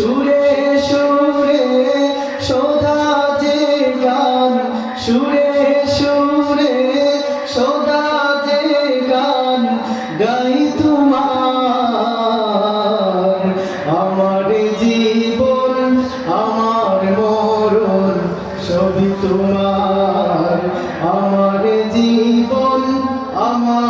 সুরে সুরে সোধা যে গান। সুরে সুরে সোধা যে গান। গাই তোমার আমার জীবন, আমার মরণ, সবই তোমার। আমার জীবন, আমার